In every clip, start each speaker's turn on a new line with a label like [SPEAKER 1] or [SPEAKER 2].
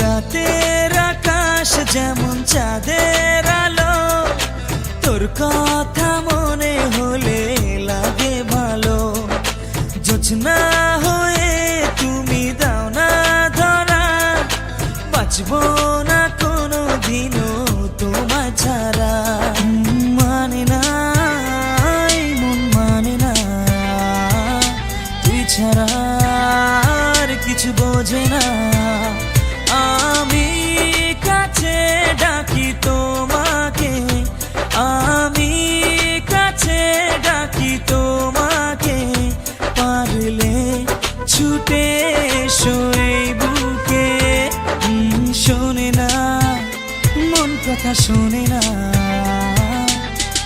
[SPEAKER 1] রাতের আকাশ যেমন চাঁদের আলো, তোর কথা মনে হলে লাগে ভালো। যোজনা হয়ে তুমি দাও না ধরা, বাঁচবো না কোনো দিনও তোমায় ছাড়া। মানে না, মন মানে না, তুই ছাড়া কিছু বোঝে না। এসো এই বুকে শোনে না, মন কথা শোনে না।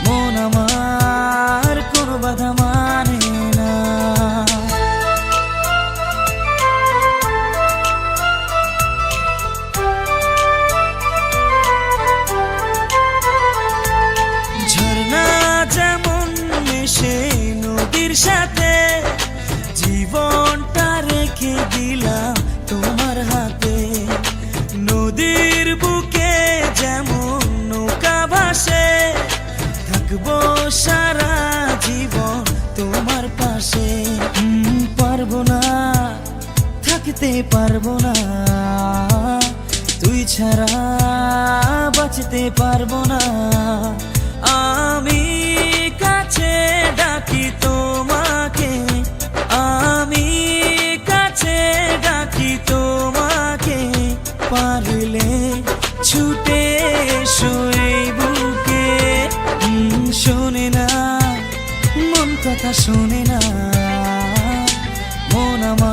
[SPEAKER 1] মন আমার কোনো বাধা মানে না। ঝর্ণা যেমন এসে নদীর সাথে জীবনটা নদীর বুকে যেমন নৌকা ভাসে, থাকব সারা জীবন তোমার পাশে। পারব না, থাকতে পারব না, তুই ছাড়া বাঁচতে পারব না। আমি কাছে ডাকি তোমাকে ছুটে শুয়ে বুকে শোনে না মন কথা শোনে না মন আমার